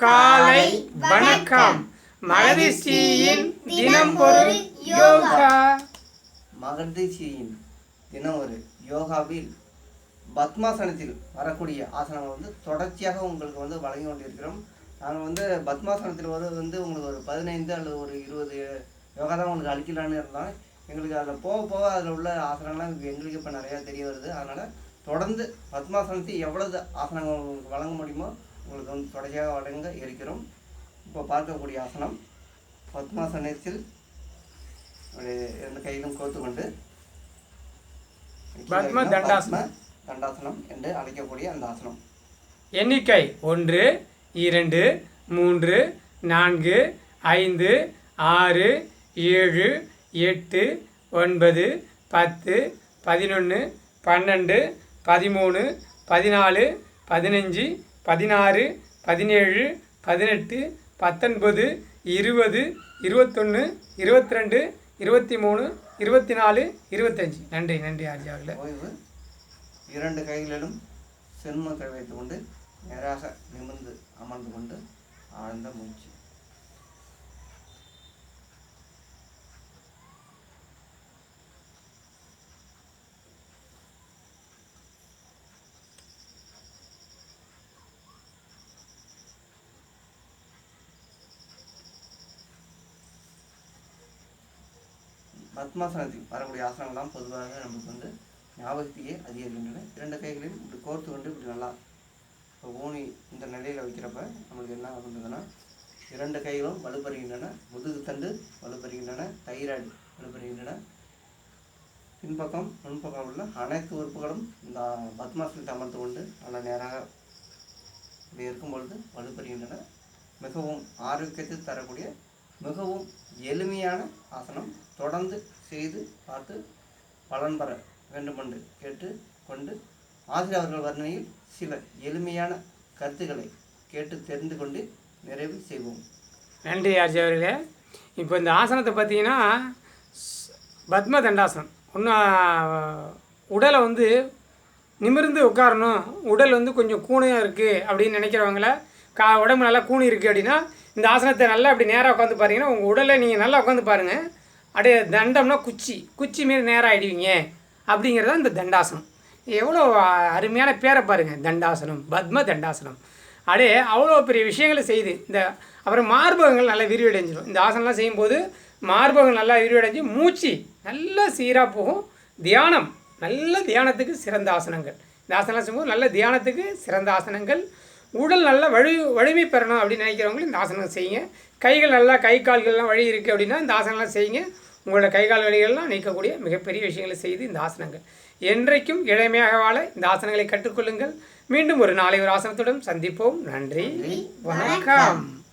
காலை வணக்கம். மகதிஷ்டியின் தினம் ஒரு யோகா. மகரிஷியின் தினம் ஒரு யோகாவில் பத்மாசனத்தில் வரக்கூடிய ஆசனங்கள் வந்து தொடர்ச்சியாக உங்களுக்கு வந்து வழங்கி கொண்டிருக்கிறோம். நாங்கள் வந்து பத்மாசனத்தில் வர வந்து உங்களுக்கு ஒரு பதினைந்து அல்லது ஒரு இருபது யோகா தான் உங்களுக்கு அளிக்கலான்னு இருந்தோம். எங்களுக்கு அதில் போக போக அதில் உள்ள ஆசனங்கள்லாம் எங்களுக்கு இப்போ நிறையா தெரிய வருது. அதனால் தொடர்ந்து பத்மாசனத்தில் எவ்வளவு ஆசனங்கள் உங்களுக்கு வழங்க முடியுமோ உங்களுக்கு வந்து தொடர்ச்சியாக வழங்க இருக்கிறோம் இப்போ பார்க்கக்கூடிய ஆசனம் பத்மாசனத்தில் இரண்டு கையிலும் கோத்து கொண்டு பத்ம தண்டாசனம். தண்டாசனம் என்று அழைக்கக்கூடிய அந்த ஆசனம் எண்ணிக்கை ஒன்று இரண்டு மூன்று நான்கு ஐந்து ஆறு ஏழு எட்டு ஒன்பது பத்து பதினொன்று பன்னெண்டு பதிமூணு பதினாலு பதினஞ்சு பதினாறு பதினேழு பதினெட்டு பத்தொன்பது இருபது இருபத்தொன்று இருபத்தி ரெண்டு இருபத்தி மூணு இருபத்தி நாலு இருபத்தஞ்சி. நன்றி நன்றி ஆர்ஜாவில் ஓய்வு. இரண்டு கைகளிலும் சென்மத்தை வைத்துக்கொண்டு நேராக நிமிர்ந்து அமர்ந்து கொண்டு ஆழ்ந்த மூச்சு. பத்மாசனத்துக்கு வரக்கூடிய ஆசனங்கள்லாம் பொதுவாக நமக்கு வந்து ஞாபகத்தையே அதிகரிக்கின்றன. இரண்டு கைகளையும் இப்படி கோர்த்து கொண்டு இப்படி நல்லா இப்போ ஊனி இந்த நிலையில் வைக்கிறப்ப நம்மளுக்கு என்ன ஆகுன்றதுன்னா இரண்டு கைகளும் வலுப்பெறுகின்றன முதுகு தண்டு வலுப்பெறுகின்றன தைராய்டு வலுப்பெறுகின்றன. பின்பக்கம் முன்பக்கம் உள்ள அனைத்து உறுப்புகளும் இந்த பத்மாசனத்தை அமர்ந்து கொண்டு நல்லா நேராக இப்படி இருக்கும் பொழுது வலுப்பெறுகின்றன. மிகவும் ஆரோக்கியத்தை தரக்கூடிய மிகவும் எளிமையான ஆசனம் தொடர்ந்து செய்து பார்த்து பலன் பெற வேண்டுமென்று கேட்டு கொண்டு ஆசிரியர் அவர்கள் வர்ணனையில் சில எளிமையான கருத்துக்களை கேட்டு தெரிந்து கொண்டு நிறைவு செய்வோம். நன்றி ஆர்ஜி அவர்களே. இப்போ இந்த ஆசனத்தை பார்த்தீங்கன்னா பத்ம தண்டாசனம். ஒன்றும் உடலை வந்து நிமிர்ந்து உட்காரணும். உடல் வந்து கொஞ்சம் கூணையாக இருக்குது அப்படின்னு நினைக்கிறவங்கள கா உடம்பு நல்லா கூணி இருக்குது அப்படின்னா இந்த ஆசனத்தை நல்லா அப்படி நேராக உட்காந்து பாருங்கன்னா உங்கள் உடலை நீங்கள் நல்லா உட்காந்து பாருங்கள் அப்படியே தண்டம்னா குச்சி. குச்சி மாரி நேராக ஆயிடுவீங்க. அப்படிங்கிறது தான் இந்த தண்டாசனம். எவ்வளோ அருமையான பேரை பாருங்கள் தண்டாசனம். பத்ம தண்டாசனம். அப்படியே அவ்வளோ பெரிய விஷயங்களை செய்யுது. இந்த அப்புறம் மார்பகங்கள் நல்லா விரிவடைஞ்சிடும் இந்த ஆசனம்லாம் செய்யும்போது மார்பகங்கள் நல்லா விரிவடைஞ்சு மூச்சு நல்லா சீராக போகும். தியானம். நல்ல தியானத்துக்கு சிறந்த ஆசனங்கள். இந்த ஆசனம்லாம் செய்யும்போது நல்ல தியானத்துக்கு சிறந்த ஆசனங்கள். உடல் நல்லா வலு வலிமை பெறணும் அப்படின்னு நினைக்கிறவங்களும் இந்த ஆசனம் செய்யுங்க. கைகள் நல்லா கை கால்கள்லாம் வழி இருக்குது அப்படின்னா இந்த ஆசனம்லாம் செய்யுங்க. உங்களோட கை கால் வலிகள்லாம் நீக்கக்கூடிய மிகப்பெரிய விஷயங்களை செய்து இந்த ஆசனங்கள். என்றைக்கும் இளமையாக வாழ இந்த ஆசனங்களை கற்றுக்கொள்ளுங்கள். மீண்டும் ஒரு நாளை ஒரு ஆசனத்துடன் சந்திப்போம். நன்றி. வணக்கம்.